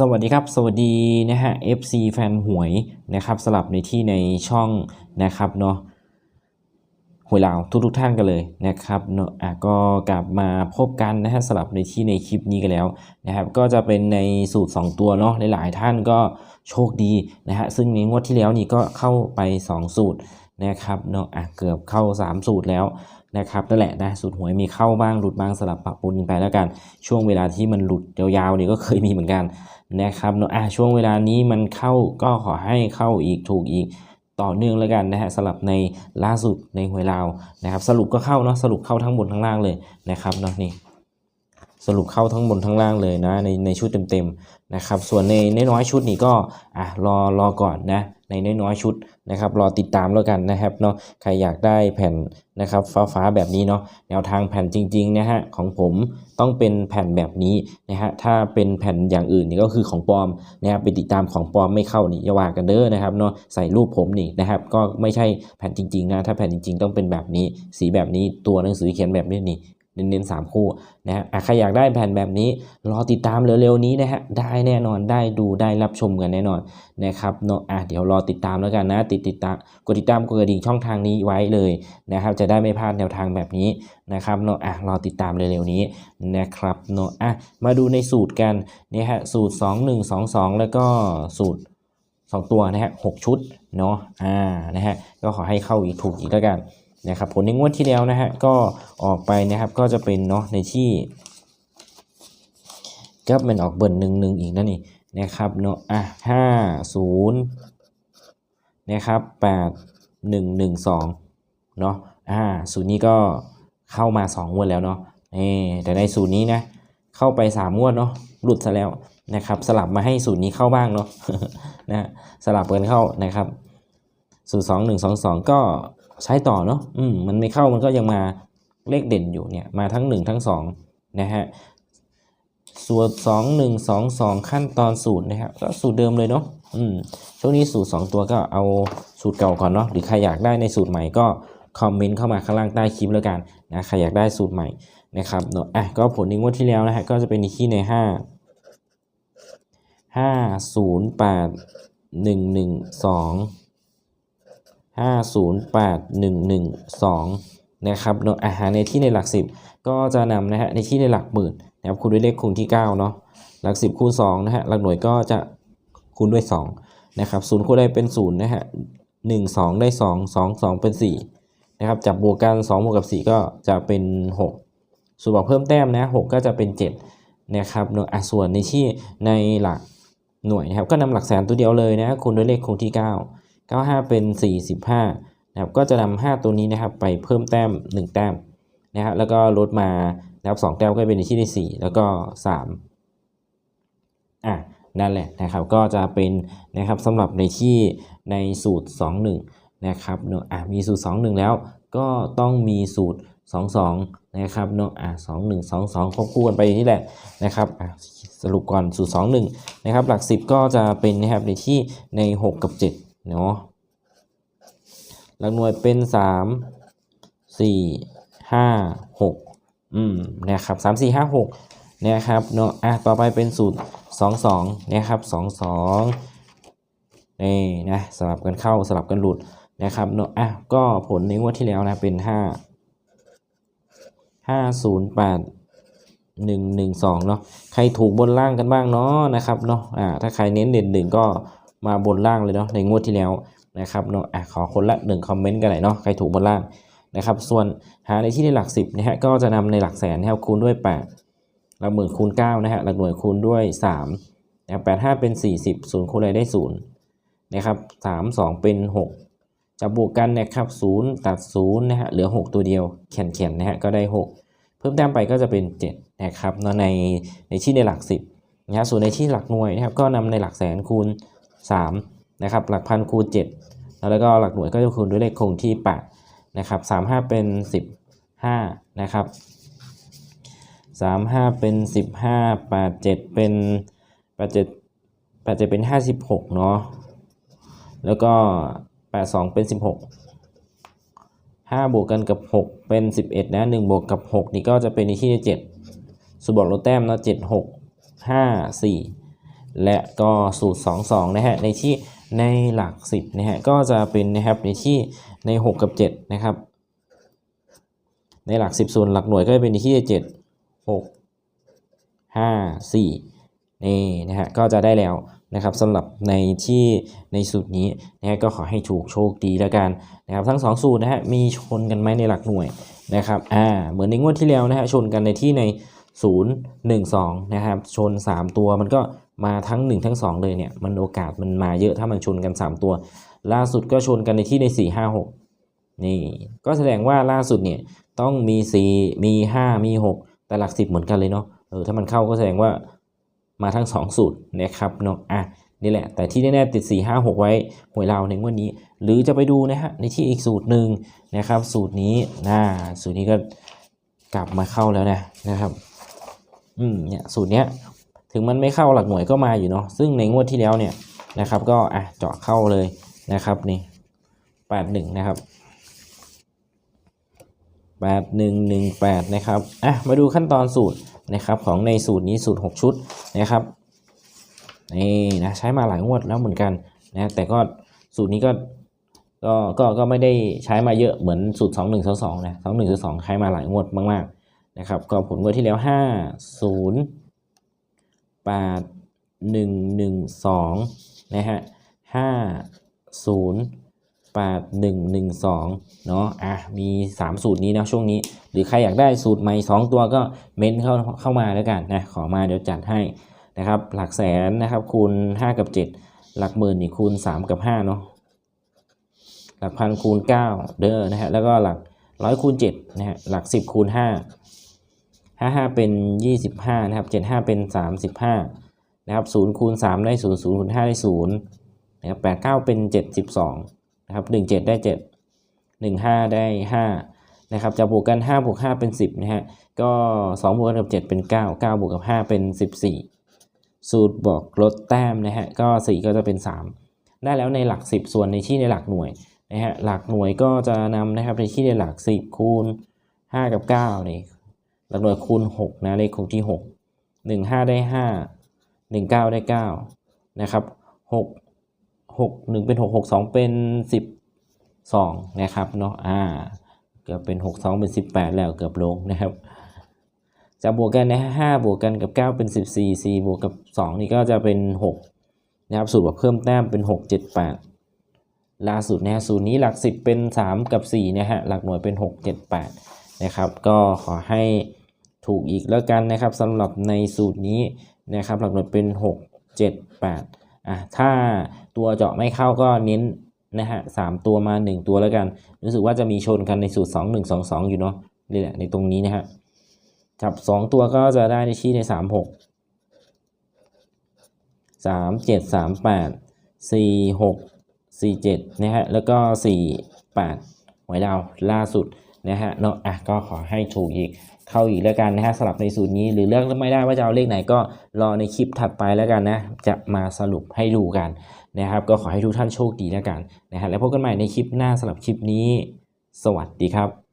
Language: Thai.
สวัสดีครับ สวัสดีนะฮะ FC แฟนหวยนะครับสลับในที่ในช่องนะครับเนาะหวยลาวทุกทุกท่านกันเลยนะครับเนาะอะก็กลับมาพบกันนะฮะสลับในที่ในคลิปนี้กันแล้วนะครับก็จะเป็นในสูตร 2 ตัวเนาะหลายๆท่านก็โชคดีนะฮะซึ่งในงวดที่แล้วนี่ก็เข้าไป 2 สูตรนะครับเนาะอะเกือบเข้า 3 สูตรแล้วนะครับนั่นแหละนะสูตรหวยมีเข้าบ้างหลุดบ้างสลับปะปนกันไปแล้วกัน ช่วงเวลาที่มันหลุดยาวๆนี่ก็เคยมีเหมือนกัน นะครับเนาะอะช่วงเวลานี้มันเข้าก็ขอให้เข้าอีกถูกอีกต่อเนื่องแล้วกันนะฮะสลับในล่าสุดในหวยลาวนะครับ สรุปก็เข้าเนาะสรุปเข้าทั้งบนทั้งล่างเลยนะครับเนาะนี่ สรุปเข้าทั้งบนทั้งล่างเลยนะในในชุดเต็มๆนะครับส่วนในน้อยๆชุดนี่ก็อะรอรอก่อนนะในน้อยๆชุดนะครับรอติดตามแล้วกันนะครับเนาะใครอยากได้แผ่นนะครับฟ้าๆแบบนี้เนาะแนวทางแผ่นจริงๆนะฮะของผมต้องเป็นแผ่นแบบนี้นะฮะถ้าเป็นแผ่นอย่างอื่นนี่ก็คือของปลอมนะครับไปติดตามของปลอมไม่เข้านี่อย่าว่ากันเด้อนะครับเนาะใส่รูปผมนี่นะครับก็ไม่ใช่แผ่นจริงๆนะถ้าแผ่นจริงๆ ต้องเป็นแบบนี้สีแบบนี้ตัวหนังสือเขียนแบบนี้นี่ เน้นๆสามคู่นะฮะใครอยากได้แผ่นแบบนี้ รอติดตามเร็วๆนี้นะฮะได้แน่นอนได้ดูได้รับชมกันแน่นอนนะครับเนาะอะเดี๋ยวรอติดตามแล้วกันนะติดติดตามกดติดตามกดกระดิ่งช่องทางนี้ไว้เลยนะครับจะได้ไม่พลาดแนวทางแบบนี้นะครับเนาะอะรอติดตามเร็วๆนี้นะครับเนาะอะมาดูในสูตรกันเนี่ยฮะสูตร 2 1 2 2 แล้วก็สูตร 2 ตัวนะฮะหชุดเนาะอ่านะฮะก็ขอให้เข้าอีกถูกอีกแล้วกัน นะครับผลในงวดที่แล้วนะฮะก็ออกไปนะครับก็จะเป็นเนาะในที่ก็มันออกเบิร์นหนึ่งหนึ่งอีกนั่นนี่นะครับเนาะอะห้าศูนย์นะครับแปดหนึ่งหนึ่งสองเนาะอ่าสูตรนี้ก็เข้ามาสองงวดแล้วเนาะนี่แต่ในสูตรนี้นะเข้าไปสามงวดเนาะหลุดซะแล้วนะครับสลับมาให้สูตรนี้เข้าบ้างเนาะนะสลับกันเข้านะครับสูตรสองหนึ่งสองสองก็ ใช้ต่อเนาะอืมมันไม่เข้ามันก็ยังมาเลขเด่นอยู่เนี่ยมาทั้งหนึ่งทั้งสองนะฮะสูตรสองหนึ่งสองสองขั้นตอนสูตรนะครับก็สูตรเดิมเลยเนาะอืมช่วงนี้สูตร 2 ตัวก็เอาสูตรเก่าก่อนเนาะหรือใครอยากได้ในสูตรใหม่ก็คอมเมนต์เข้ามาข้างล่างใต้คลิปแล้วกันนะใครอยากได้สูตรใหม่นะครับเนาะอะก็ผลในงวดที่แล้วนะฮะก็จะเป็นที่ใน 5 5 0 8 1 1 2 5 0 8 1 1 2 นะครับเนาะอาหารในที่ในหลัก 10 ก็จะนำนะฮะในที่ในหลักหมื่นนะครับคูณด้วยเลขคูณที่9เนาะหลัก 10คูณ2นะฮะหลักหน่วยก็จะคูณด้วย2นะครับศูนย์คูณได้เป็น0นะฮะ1 2 ได้ 2 2 2 เป็น4นะครับจับบวกกัน2บวกกับ 4 ก็จะเป็น 6 ส่วนบอกเพิ่มแต้มนะ6ก็จะเป็น7นะครับเนาะอะส่วนในที่ในหลักหน่วยนะครับก็นำหลักแสนตัวเดียวเลยนะคูณด้วยเลขคูณที่ 9 95 เป็น 45นะครับก็จะนำ5ตัวนี้นะครับไปเพิ่มแต้ม 1 แต้มนะฮะแล้วก็ลดมานะครับสองแต้มก็เป็นที่ที่สี่แล้วก็สามอะนั่นแหละนะครับก็จะเป็นนะครับสำหรับในที่ในสูตร 2 1 นะครับเนาะอะมีสูตร 2 1 แล้วก็ต้องมีสูตร 2 2 นะครับเนาะอะ2 1 2 2 ควบคู่กันไปนี่แหละนะครับอะสรุปก่อนสูตร 2 1 นะครับหลัก 10 ก็จะเป็นนะครับในที่ใน 6 กับ 7 เนาะหลักหน่วยเป็น3 4 5 6อืมนะครับสามสี่ห้าหกนะครับเนาะอะต่อไปเป็นสูตรสองสองนะครับสองสองนี่นะสลับกันเข้าสลับกันหลุดนะครับเนาะอะก็ผลในงวดที่แล้วนะเป็นห้าห้าศูนย์แปดหนึ่งหนึ่งสองเนาะใครถูกบนล่างกันบ้างเนาะนะครับเนาะอ่าถ้าใครเน้นเด่นหนึ่งก็ มาบนล่างเลยเนาะในงวดที่แล้วนะครับเนาะอะขอคนละหนึ่งคอมเมนต์กันหน่อยเนาะใครถูกบนล่างนะครับส่วนหาในที่ในหลัก 10นะฮะก็จะนำในหลักแสนนะครับคูณด้วย 8 หลักหมื่นคูณ9นะฮะหลักหน่วยคูณด้วย3นะครับ8 5เป็น 40 0คูณอะไรได้0นะครับ3 2 เป็น 6จะบวกกันนะครับ0ตัด0นะฮะเหลือ 6 ตัวเดียวแข็งๆนนะฮะก็ได้ 6 เพิ่มแต้มไปก็จะเป็น7นะครับเนาะในในที่ในหลัก 10นะฮะส่วนในที่หลักหน่วยนะครับก็นำในหลักแสนคูณ 3นะครับหลักพันคูณ7แล้วก็หลักหน่วยก็จะคูณด้วยเลขคงที่8นะครับสามห้าเป็นสิบห้านะครับสามห้าเป็นสิบห้าแปดเจ็ดเป็นแปดเจ็ดแปดเจ็ดเป็นห้าสิบหกเนาะแล้วก็แปดสองเป็นสิบหกห้าบวกกันกับหกเป็นสิบเอ็ดนะหนึ่งบวกกับหกนี่ก็จะเป็นที่เจ็ดสุบอกลดแต้มเนาะเจ็ดหกห้าสี่ และก็สูตร 2 2 นะฮะ ในที่ในหลัก 10 นะฮะ ก็จะเป็นนะครับในที่ใน 6 กับ 7 นะครับ ในหลัก 10 ส่วนหลักหน่วยก็จะเป็นในที่ 7 6 5 4 นี่นะฮะ ก็จะได้แล้วนะครับสำหรับในที่ในสูตรนี้นะฮะก็ขอให้ถูกโชคดีแล้วกันนะครับทั้ง 2 สูตรนะฮะมีชนกันไหมในหลักหน่วยนะครับอ่าเหมือนในงวดที่แล้วนะฮะชนกันในที่ใน 0 1 2นะครับชน 3 ตัวมันก็ มาทั้ง 1 ทั้ง 2 เลยเนี่ยมันโอกาสมันมาเยอะถ้ามันชนกัน 3 ตัว ล่าสุดก็ชนกันในที่ใน 4 5 6 นี่ ก็แสดงว่าล่าสุดเนี่ยต้องมี 4 มี 5 มี 6 แต่หลัก 10 เหมือนกันเลยเนาะเออถ้ามันเข้าก็แสดงว่ามาทั้ง 2 สูตรนะครับเนาะอะนี่แหละ แต่ที่แน่ๆติด 4 5 6 ไว้หวยเราในงวันนี้ หรือจะไปดูนะฮะในที่อีกสูตรหนึ่งนะครับ สูตรนี้นะสูตรนี้ก็กลับมาเข้าแล้วนะนะครับ อืมเนี่ยสูตรเนี้ย ถึงมันไม่เข้าหลักหน่วยก็มาอยู่เนาะซึ่งในงวดที่แล้วเนี่ยนะครับ ก็อะเจาะเข้าเลยนะครับนี่แปดหนึ่งนะครับแปดหนึ่งหนึ่งแปดนะครับอะมาดูขั้นตอนสูตรนะครับของในสูตรนี้สูตรหกชุดนะครับนี่นะใช้มาหลายงวดแล้วเหมือนกันนะแต่ก็สูตรนี้ก็ก็ก็ก็ไม่ได้ใช้มาเยอะเหมือนสูตรสองหนึ่งสองสองนะสองหนึ่งสองใช้มาหลายงวดมากๆนะครับก็ผลงวดที่แล้ว 5 0 8 1 1 2 นะฮะ 5 0 8 1 1 2 เนาะอะ มี 3 สูตรนี้นะช่วงนี้ หรือใครอยากได้สูตรใหม่ 2 ตัวก็เม้นเข้าเข้ามาแล้วกันนะ ขอมาเดี๋ยวจัดให้นะครับ หลักแสนนะครับคูณ 5 กับ 7 หลักหมื่นนี่คูณ 3 กับ 5 เนาะ หลักพันคูณ 9 เด้อนะฮะ แล้วก็หลักร้อยคูณ7นะฮะ หลัก 10คูณ5 ห้าห้าเป็นยี่สิบห้านะครับเจ็ดห้าเป็นสามสิบห้านะครับศูนย์คูณสามได้ศูนย์ศูนย์คูณห้าได้ศูนย์นะครับแปดเก้าเป็นเจ็ดสิบสองนะครับหนึ่งเจ็ดได้เจ็ดหนึ่งห้าได้ห้านะครับ จะบวกกันห้าบวกห้าเป็นสิบนะฮะ ก็สองบวกกับเจ็ดเป็นเก้าเก้าบวกกับห้าเป็นสิบสี่สูตรบอกลดแต้มนะฮะ ก็สี่ก็จะเป็นสามได้แล้วในหลักสิบส่วนในที่ในหลักหน่วยนะฮะ หลักหน่วยก็จะนำนะครับในที่ในหลักสิบคูณห้ากับเก้านี่ หลักหน่วยคูณ 6 นะเลขคงที่ 6 1 5 ได้ 5 1 9 ได้ 9 นะครับ 6 6 1 เป็น 6 6 2 เป็น12นะครับเนาะอ่าเกือบเป็น 6 2 เป็น 18 แล้วเกือบลงนะครับจะบวกกันนะ5บวกกันกับ 9 เป็น 14 4 บวกกับ 2 นี่ก็จะเป็น 6 นะครับ สูตรแบบเพิ่มแต้มเป็น 6 7 8ล่าสุดนะฮะสูตรนี้หลัก 10 เป็น 3 กับ 4 นะฮะ หลักหน่วยเป็น 6 7 8 นะครับ ก็ขอให้ ถูกอีกแล้วกันนะครับสำหรับในสูตรนี้นะครับหลักหน่วยเป็น 6 7 8อะถ้าตัวเจาะไม่เข้าก็เน้นนะฮะสามตัวมา 1 ตัวแล้วกัน รู้สึกว่าจะมีชนกันในสูตร 2 1 2 2 อยู่เนาะนี่แหละในตรงนี้นะฮะจับ 2 ตัวก็จะได้ในชี้ใน 3 6 3 7 3 8 4 6 4 7นะฮะแล้วก็ 4 8หวยดาวล่าสุด นะฮะเนาะอะก็ขอให้ถูกอีกเข้าอีกแล้วกันนะฮะสลับในสูตรนี้หรือเลือกไม่ได้ว่าจะเอาเลขไหนก็รอในคลิปถัดไปแล้วกันนะจะมาสรุปให้ดูกันนะครับ ก็ขอให้ทุกท่านโชคดีแล้วกันนะฮะแล้วพบกันใหม่ในคลิปหน้าสำหรับคลิปนี้ สวัสดีครับ